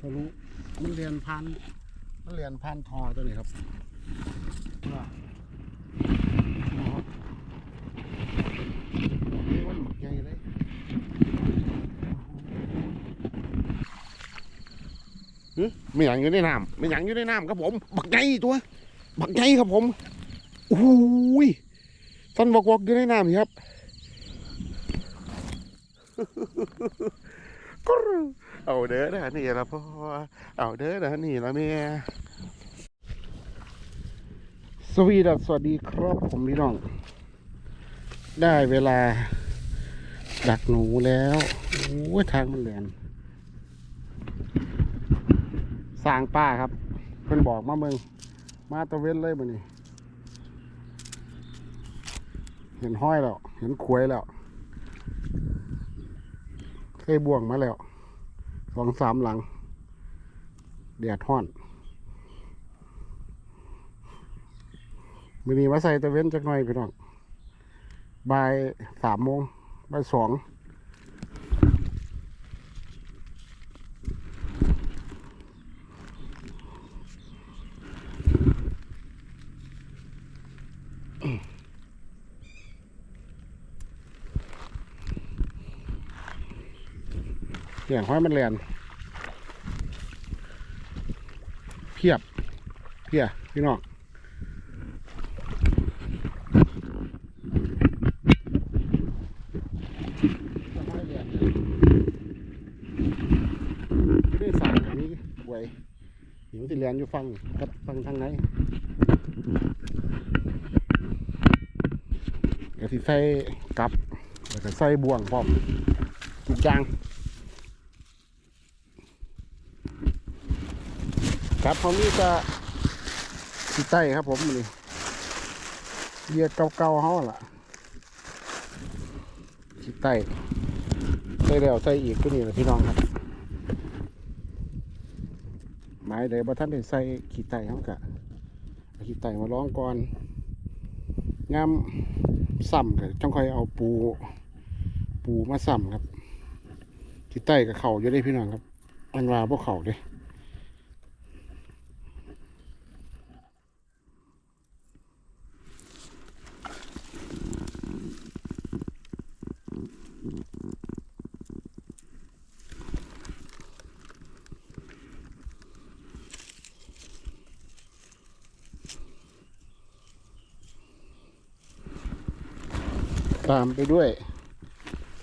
ทะลุมันเรียนพันมันเรียนพันทอตัวนี้ครับว่าอ๋อนี่มันหมักใหญ่เลยหึไม่หยังอยู่ในน้ำไม่หยังอยู่ในน้ำครับผม บักใหญ่ตัว บักใหญ่ครับผมโอ้ยท่านบอกวอกอยู่ในน้ำนะครับ เอาเด้อนะนี่ละพ่อเอาเด้อนะนี่ละแม่สวีดัสสวัสดีครับผมพี่น้อง ได้เวลา ดักหนูแล้วโอ้ยทางมันแหลนสร้างป้าครับเพิ่นบอกมาเมืองมาตะเวนเลยมันนี่เห็นห้อยแล้ว เห็นขวยแล้วเคยบ่วงมาแล้ว สองสามหลังแดดห้อนมือนี้มาใส่ตะเว้นจักหน่อยพี่น้องบ่ายสามโมงบ่ายสอง เสียงห้อยมันแลนเพียบเพียพี่น้องไม่ได้สั่งอันนี้ไว้หิวติเรียนอยู่ฟังกับฟังทางไหนเดี๋ยวที่ใส่กับแล้วก็ใส่บ่วงพร้อมทุกอย่าง ครับผมนี่จะที่ใต้ครับผมนี่เรียกเก่าๆเขาล่ะที่ใต้ใส่แล้วใส่อีกก็นี่แหละพี่น้องครับหมายเดี๋ยวบ่ท่านได้ใส่ขี้ไตเขากะขี้ไตมาร้องก่อนงามซ้ำก็จ้องค่อยเอาปู ปูมาซ้ำครับขี้ไตกับเข่าอยู่ได้พี่น้องครับอันว่าพวกเข่าเด้ ตามไปด้วย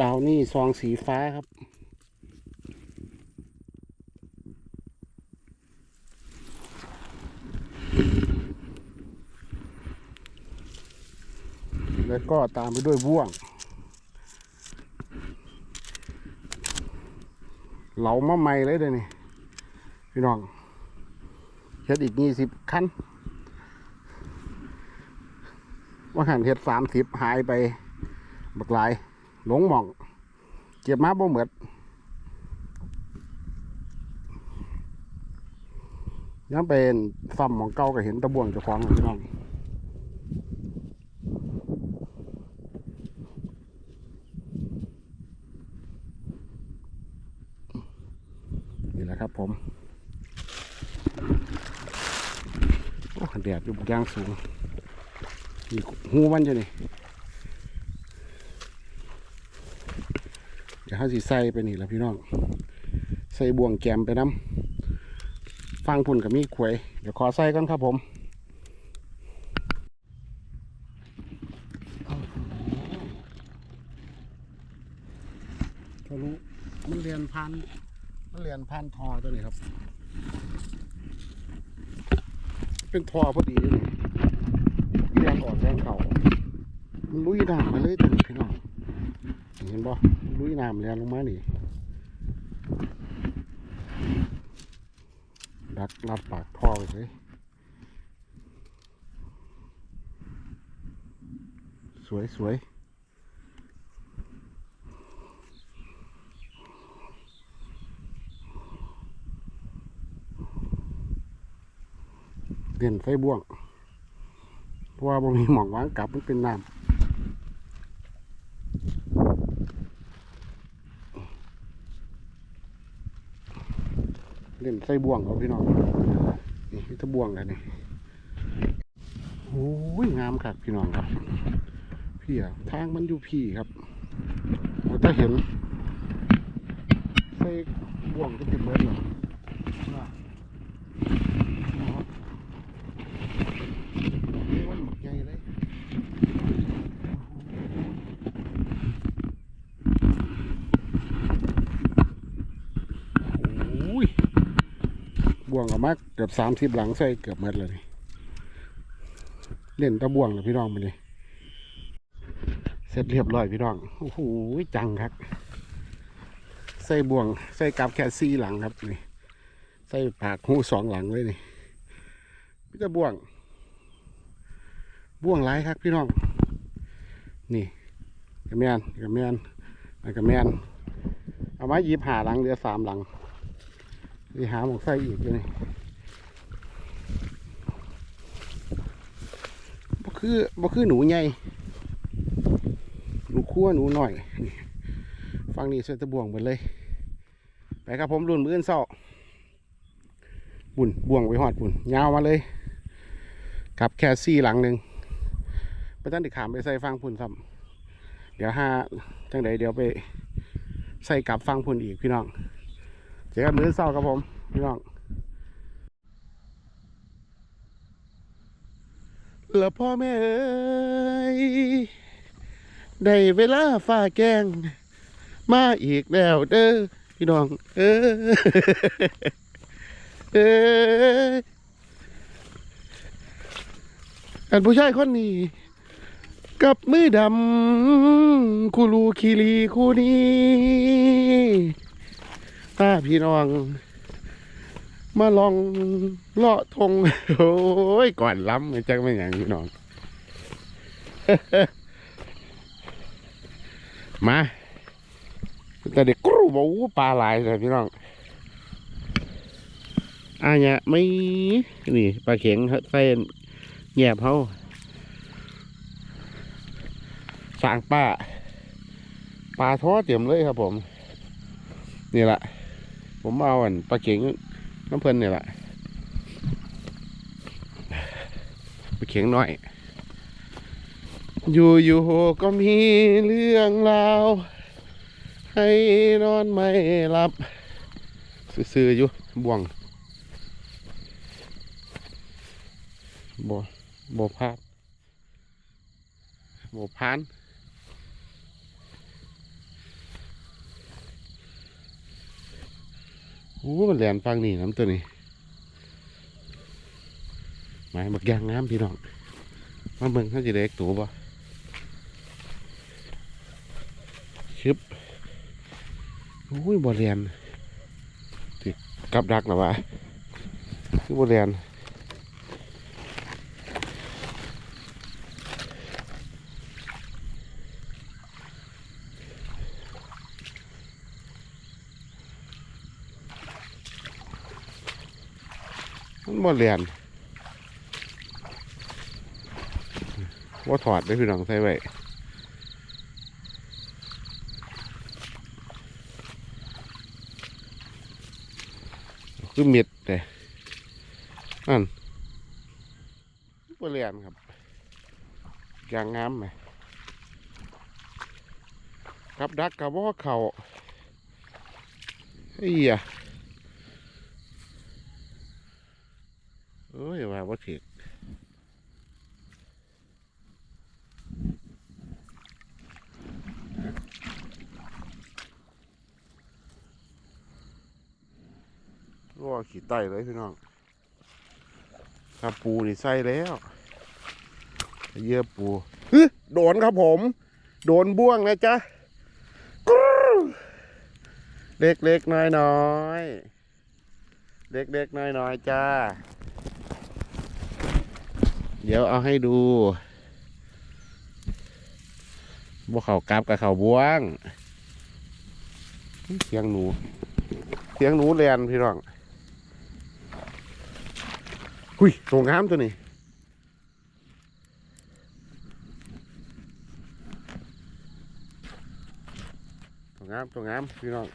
ดาวนี่ซองสีฟ้าครับ แล้วก็ตามไปด้วยบ่วง เหลามาใหม่เลยเดี๋ยวนี้พี่น้องเฮ็ดอีกยี่สิบคันว่าหันเฮ็ดสามสิบหายไป บักหลาย หลงหม่อง เก็บมาบ่เหมือดยังเป็นซ้ำหมองเก่าก็เห็นตะบวงเจ้าของอยู่พี่น้องนี่แหละครับผมโอ้แดดอยู่บยางสูงมีหูมันอยู่นี่ เดี๋ยวเขาสิใส่ไปนี่แหละพี่น้อง ใส่บ่วงแกมไปน้ำฟังพุ่นกับมีขวย เดี๋ยวขอใส่กันครับผมทะลุมันเรียนพันมันเรียนพันทอตัวนี้ครับ เป็นทอพอดีเลยแรงอ่อนแรงเข่ามันลุยน้ำมาเลยตัวนี้พี่น้อง เห็นบ่ลุยน้ำแรงลงมานี่ดักรับปากท่อไปเลยสวยสวยเด่นไฟบ่วง เพราะว่าบ่มีหมองวางกลับมันเป็นน้ำ เล่นใส่บ่วงเขาพี่น้องนี่มีแตะบ่วงแล้วนี่โอ้ยงามครับพี่น้องครับพี่อะทางมันอยู่พี่ครับเราจะเห็นใส่บ่วงก็จะเบิดหรอวันหมดใหญ่เลย โอ้ย บ่วงกับมักเกือบสามสิบหลังใส่เกือบหมดเลยนี่เล่นตะบ่วงเลยพี่น้องมาเลยเสร็จเรียบร้อยพี่น้องโอ้โหจังครับ ใส่บ่วง ใส่กับแค่สี่หลังครับนี่ใส่ปากหูสองหลังเลยนี่พี่ตะบ่วง บ่วงหลายครับพี่น้อง นี่กระแมนกระแมนอันกระแมนเอามาหยิบหาหลังเหลือสามหลัง สิหาหมกไส้อีกอยู่นี่บ่คือบ่คือหนูใหญ่หนูคั่วหนูหน่อยฟังนี่เสตะบ่วงหมดเลย ไปครับผมรุ่นมืออนเศร้าบุญบ่วงไปหอดบุญยาวมาเลยกับแค่ซี่หลังหนึ่งไปตั้งติขามไปใส่ฟังพุ่นซ้ำเดี๋ยวหาจังใดเดี๋ยวไปใส่กลับฟังพุ่นอีกพี่น้อง จอกันมือเช้าครับผมพี่น้องแล้วพ่อแม่เอ้ยได้เวลาฝ้าแกง มาอีกแล้วเด้อพี่น้อง เออเอออันผู้ชายคนนี้ กับมือดำคูรูคีรีคู่นี้ ถ้าพี่น้อง มาลองเลาะทงโอ้ย ก่อนล้ำจักไม่อย่างพี่น้อง มาแต่เด็กกรูบอกว่าปลาหลายเลยพี่น้องอะเนี่ยไม่นี่ปลาเข็งเส้นแยบเขาสางป้าปลาท้อเต็มเลยครับผม นี่แหละ ผมเอาอันปลาเข็งน้ำเพลินนี่ยแหละปลาเข็งน้อย อยู่อยู่ก็มีเรื่องราวให้นอนไม่หลับ ซื่อๆอยู่บ่วงบ่บ่พลาดบ่พาน อ้มันแหลนฟังนี่น้ำตัวนี้หมายบักยางงามพี่น้องมาเบิ่งเขาจะเล็กตัวบ่ชึบโอ้ยบ่เรียนติกับดักหรอวะคือบ่เรียน บ่เรียนว่าถอดได้พี่น้องใส่ไว้คือเม็ดแต่นั่นบ่เรียนครับยางงามไหมกับดักกับว่าเขาเฮ้ยอะเอ้ยว่าว่าถิกก็ขี่ ไต่เลยพี่น้องครับปูนี่ใส่แล้วเยื่อปูฮึโดนครับผม โดนบ่วงนะจ๊ะเล็กเล็กน้อยน้อยเล็กเล็กน้อยน้อยจ้า เดี๋ยวเอาให้ดูบ่เขากลับกับเขาบ้วงเสียงหนูเสียงหนูเรียนพี่น้อง หุยตรงงามตัวนี้ตรงงามตรงงามพี่น้อง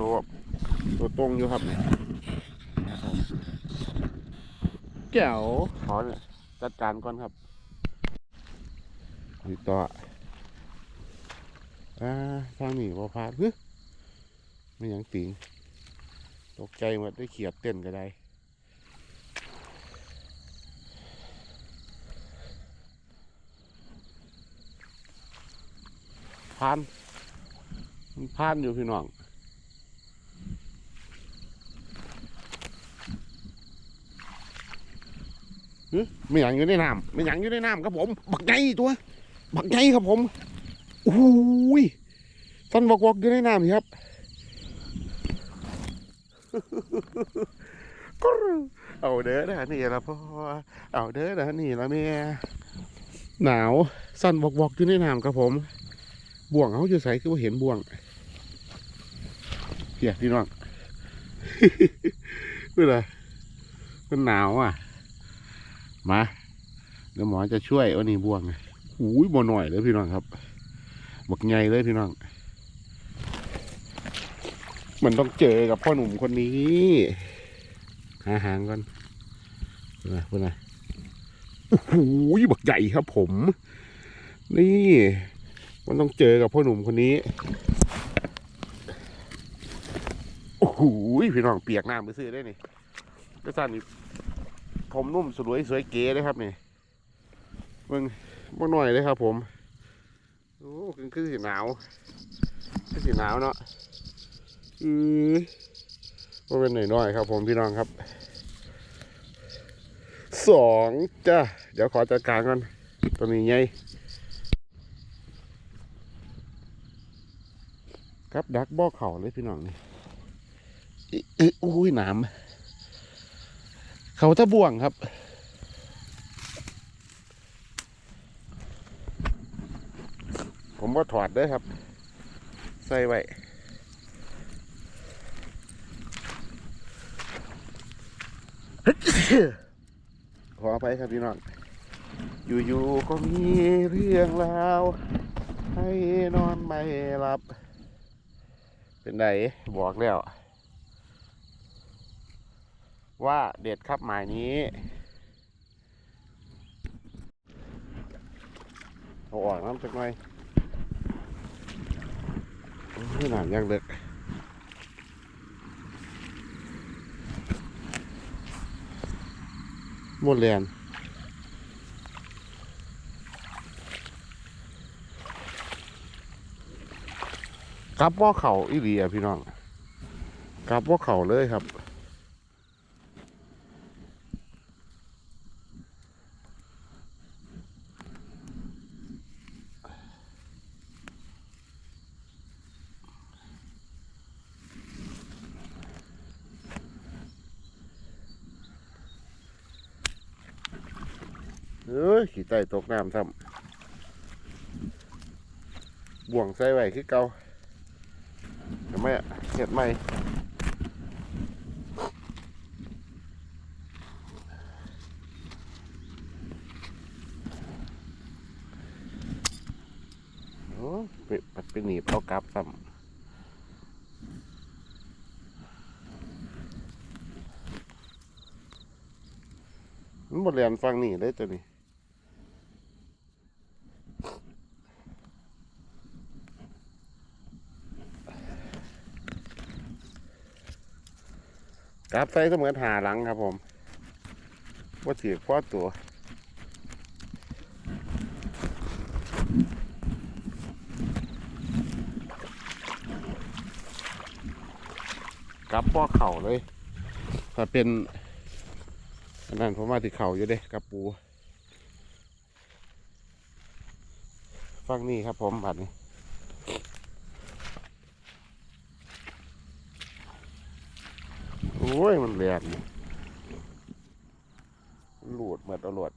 ตัวตัวตรงอยู่ครับเนี่ยแก้วขอเนี่ยจัดการก่อนครับนี่ต่ออ่าทางนี้บ่พลาดเฮ้ย ไม่ยังติงตกใจหมดได้เขียดเต้นก็ได้พานมันพานอยู่พี่น้องไม่หยังอยู่ในน้ำไม่หยังอยู่ในน้ำครับผม บักไงตัว บักไงครับผมโอ้ยฟันบอกบอกอยู่ในน้ำสิครับ เอาเด้อนะนี่ละพ่อเอาเด้อนะนี่ละแม่หนาวสั่นบอกบอกอยู่ในน้ำครับผม บ่วงเขาอยู่ใส่คือว่าเห็นบ่วงเพียพี่น้องเพื่ออะไรมันหนาวอะ มาเดี๋ยวหมอจะช่วยเอานี่บ่วงอุ้ยบ่หน่อยเลยพี่น้องครับบักใหญ่เลยพี่น้อง มันต้องเจอกับพ่อหนุ่มคนนี้หาหางก่อนเพื่อนเพื่อนโอ้โหบักใหญ่ครับผม นี่ มันต้องเจอกับพ่อหนุ่มคนนี้โอ้โหพี่น้องเปียกน้ำไปซื้อได้นี่ก็สั่นนี่ผมนุ่มสวยสวยเก๋เลยครับนี่มึงบ่หน่อยเลยครับ ผมโอ้คือคือสีหนาวคือสีหนาวเนาะ อือว่าเป็นหน่อยๆครับผมพี่น้องครับสองจ้ะเดี๋ยวขอจัดการก่อนตัวนี้ไงครับดักบ่อเข่าเลยพี่น้องนี่อิอิอุ้ยหนามเขาตะบ่วงครับ ผมว่าถอดเด้ครับ ใส่ไว้ ขออภัยครับพี่น้อง อยู่ๆก็มีเรื่องราว ให้นอนไม่หลับ เป็นไงบอกแล้ว ว่าเด็ดครับหมายนี้เอาออกน้ำจักหน่อยนี่หนามยังเล็ก บนแลนกลับว่าเขาอีหลีอะพี่น้องกลับว่าเขาเลยครับ เอ้ยขี่ไต่ตกน้ำซ้ำบ่วงใส่ไว้คือเก่าทำไมอะเห็ดไหม่โอ้ไปปัดไปหนีบเอากลับซ้ำมันบดเรียนฟังนี่เลยตัวนี้ กลับใส่เสมือนหาหลังครับผมว่าถือพ่อตัวกับพ่อเข่าเลย ถ้าเป็นอันนั้นผมมาที่เข่าอยู่เด้กับปูฟังนี่ครับผมบัดนี้ อ้ย มันแหลกนี่มันหลุดเหมือนเอาหลุด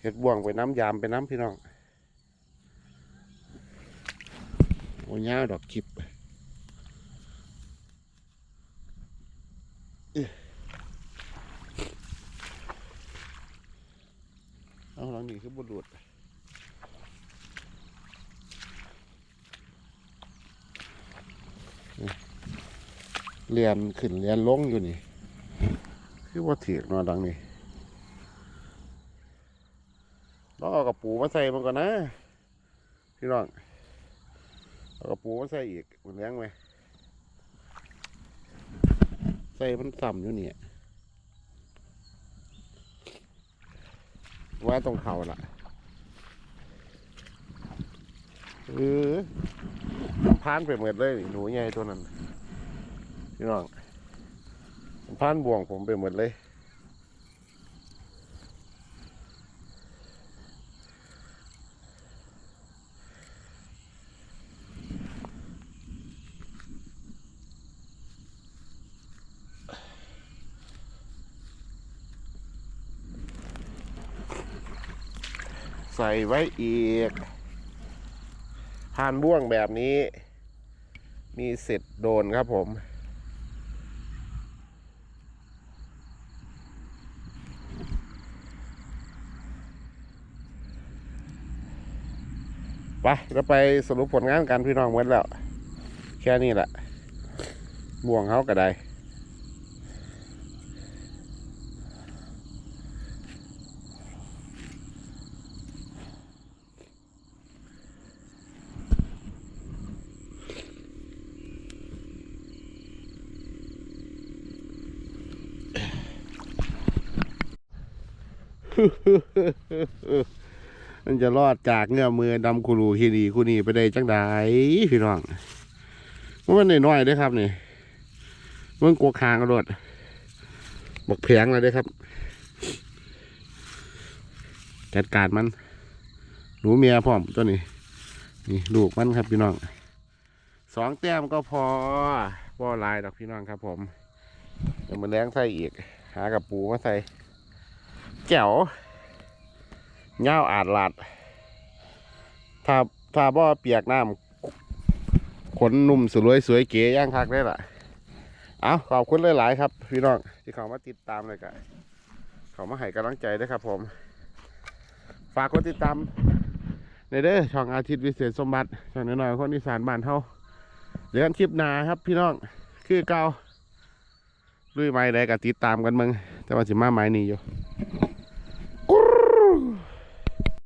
เห็ดบ่วงไปน้ำยามไปน้ำพี่น้อง โอ้ยยาวดอกคลิป หลังนี้คือบุรุษเรียนขึ้นเรียนลงอยู่นี่ คือว่าถีกเนอนดังนี้ต้องเอากระปูมาใส่มันก่อนนะพี่น้องเอากระปูมาใส่อีกมันเลี้ยงไหมใส่มันต่ำอยู่นี่ ว่าตรงเขาล่ะเออมันพานไปหมดเลยหนูใหญ่ตัวนั้นพี่น้องมันพานบ่วงผมไปหมดเลย ใส่ไว้อีกพานบ่วงแบบนี้ มีเสร็จโดนครับผมไปเราไปสรุปผลงานกันพี่น้องหมดแล้ว แค่นี้แหละบ่วงเขาก็ได้ มันจะรอดจากเงื้อมือดำคูรูคีนีคูนีไปได้จังไดพี่น้องมันน้อยๆเด้อครับนี่มันกลัวคางกระโดดบักแผงเลยด้อครับ จัดการมันหนูเมียพร้อมตัวนี้ นี่ลูกมันครับพี่น้องสองแต้มก็พอพอลายดอกพี่น้องครับผมเดี๋ยวมันแรงใส่อีก หากับปูมาใส่ แจ๋วเงาอาดลาด ถ้าถ้าบ่เปียกน้ำขนนุ่มสวยสวยเก๋ย่างคักได้ล่ะ เอาขอบคุณหลายๆครับ พี่น้องที่เขามาติดตามเลยกันเขามาให้กำลังใจด้วยครับผม ฝากกดติดตามในเด้อช่องอาทิตย์วิเศษสมบัติช่องน้อยๆคนอีสานบ้านเฮาเดี๋ยวกันคลิปหน้าครับพี่น้องคือเก่าลุยไม้ใดก็ติดตามกันมึง แต่ว่าสิมาไม้นี้อยู่